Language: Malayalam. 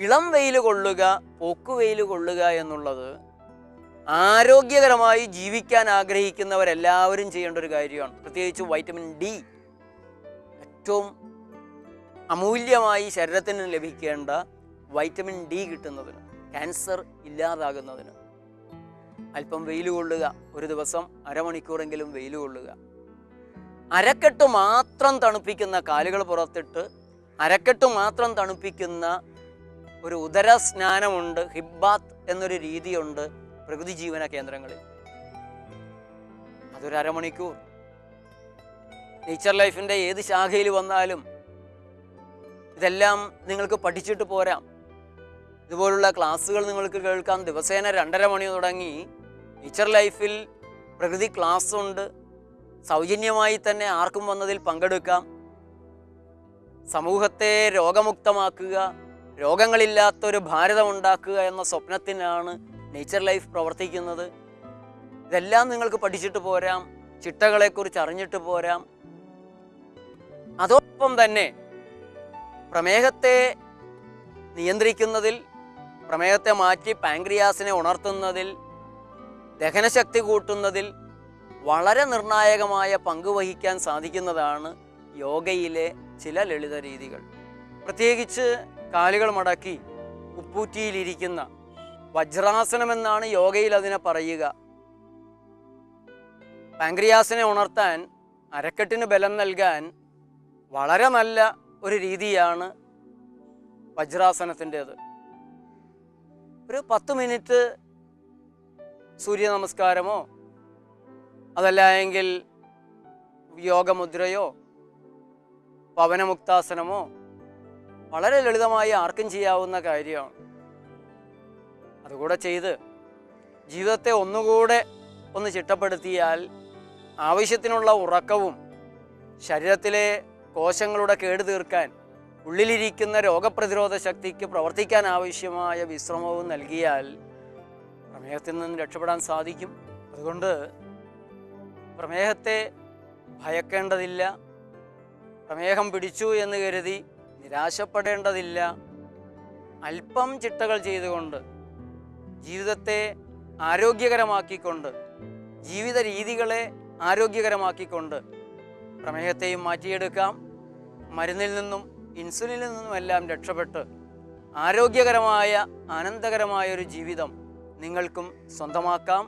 ഇളം വെയിൽ കൊള്ളുക പോക്കുവെയിൽ കൊള്ളുക എന്നുള്ളത് ആരോഗ്യകരമായി ജീവിക്കാൻ ആഗ്രഹിക്കുന്നവരെല്ലാവരും ചെയ്യേണ്ട ഒരു കാര്യമാണ്. പ്രത്യേകിച്ച് വൈറ്റമിൻ ഡി ഏറ്റവും അമൂല്യമായി ശരീരത്തിന് ലഭിക്കേണ്ട വൈറ്റമിൻ ഡി കിട്ടുന്നതിന് ക്യാൻസർ ഇല്ലാതാകുന്നതിന്. അല്പം വെയിൽ കൊള്ളുക ഒരു ദിവസം അരമണിക്കൂറെങ്കിലും വെയിൽ കൊള്ളുക. അരക്കെട്ട് മാത്രം തണുപ്പിക്കുന്ന കാലുകൾ പുറത്തിട്ട് അരക്കെട്ട് മാത്രം തണുപ്പിക്കുന്ന ഒരു ഉദര സ്നാനമുണ്ട് ഹിബാത്ത് എന്നൊരു രീതിയുണ്ട് പ്രകൃതി ജീവന കേന്ദ്രങ്ങളിൽ. അതൊരു അരമണിക്കൂർ. നേച്ചർ ലൈഫിന്റെ ഏത് ശാഖയിൽ വന്നാലും ഇതെല്ലാം നിങ്ങൾക്ക് പഠിച്ചിട്ട് പോരാം. ഇതുപോലുള്ള ക്ലാസ്സുകൾ നിങ്ങൾക്ക് കേൾക്കാം. ദിവസേന രണ്ടര മണി തുടങ്ങി. നേച്ചർ ലൈഫിൽ പ്രകൃതി ക്ലാസ് ഉണ്ട്. സൗജന്യമായി തന്നെ ആർക്കും വന്നതിൽ പങ്കെടുക്കാം. സമൂഹത്തെ രോഗമുക്തമാക്കുക. രോഗങ്ങളില്ലാത്തൊരു ഭാരതം ഉണ്ടാക്കുക എന്ന സ്വപ്നത്തിനാണ് നേച്ചർ ലൈഫ് പ്രവർത്തിക്കുന്നത്. ഇതെല്ലാം നിങ്ങൾക്ക് പഠിച്ചിട്ട് പോരാം. ചിട്ടകളെക്കുറിച്ച് അറിഞ്ഞിട്ട് പോരാം. അതോടൊപ്പം തന്നെ പ്രമേഹത്തെ നിയന്ത്രിക്കുന്നതിൽ പ്രമേഹത്തെ മാറ്റി പാങ്ക്രിയാസിനെ ഉണർത്തുന്നതിൽ ദഹനശക്തി കൂട്ടുന്നതിൽ വളരെ നിർണായകമായ പങ്ക് വഹിക്കാൻ സാധിക്കുന്നതാണ് യോഗയിലെ ചില ലളിത രീതികൾ പ്രത്യേകിച്ച് കാലുകൾ മടക്കി ഉപ്പൂറ്റിയിലിരിക്കുന്ന വജ്രാസനം എന്നാണ് യോഗയിൽ അതിനെ പറയുക. പാങ്ക്രിയാസിനെ ഉണർത്താൻ അരക്കെട്ടിന് ബലം നൽകാൻ വളരെ നല്ല ഒരു രീതിയാണ് വജ്രാസനത്തിന്റേത്. ഒരു പത്ത് മിനിറ്റ് സൂര്യ നമസ്കാരമോ അതല്ല എങ്കിൽ യോഗമുദ്രയോ പവനമുക്താസനമോ വളരെ ലളിതമായി ആർക്കും ചെയ്യാവുന്ന കാര്യമാണ്. അതുകൂടെ ചെയ്ത് ജീവിതത്തെ ഒന്നുകൂടെ ഒന്ന് ചിട്ടപ്പെടുത്തിയാൽ ആവശ്യത്തിനുള്ള ഉറക്കവും ശരീരത്തിലെ കോശങ്ങളുടെ കേട് തീർക്കാൻ ഉള്ളിലിരിക്കുന്ന രോഗപ്രതിരോധ ശക്തിക്ക് പ്രവർത്തിക്കാൻ ആവശ്യമായ വിശ്രമവും നൽകിയാൽ പ്രമേഹത്തിൽ നിന്ന് രക്ഷപ്പെടാൻ സാധിക്കും. അതുകൊണ്ട് പ്രമേഹത്തെ ഭയക്കേണ്ടതില്ല. പ്രമേഹം പിടിച്ചു എന്ന് കരുതി നിരാശപ്പെടേണ്ടതില്ല. അല്പം ചിട്ടകൾ ചെയ്തുകൊണ്ട് ജീവിതത്തെ ആരോഗ്യകരമാക്കിക്കൊണ്ട് ജീവിത രീതികളെ ആരോഗ്യകരമാക്കിക്കൊണ്ട് പ്രമേഹത്തെയും മാറ്റിയെടുക്കാം. മരുന്നിൽ നിന്നും ഇൻസുലിനിൽ നിന്നുമെല്ലാം രക്ഷപ്പെട്ട് ആരോഗ്യകരമായ ആനന്ദകരമായ ഒരു ജീവിതം നിങ്ങൾക്കും സ്വന്തമാക്കാം.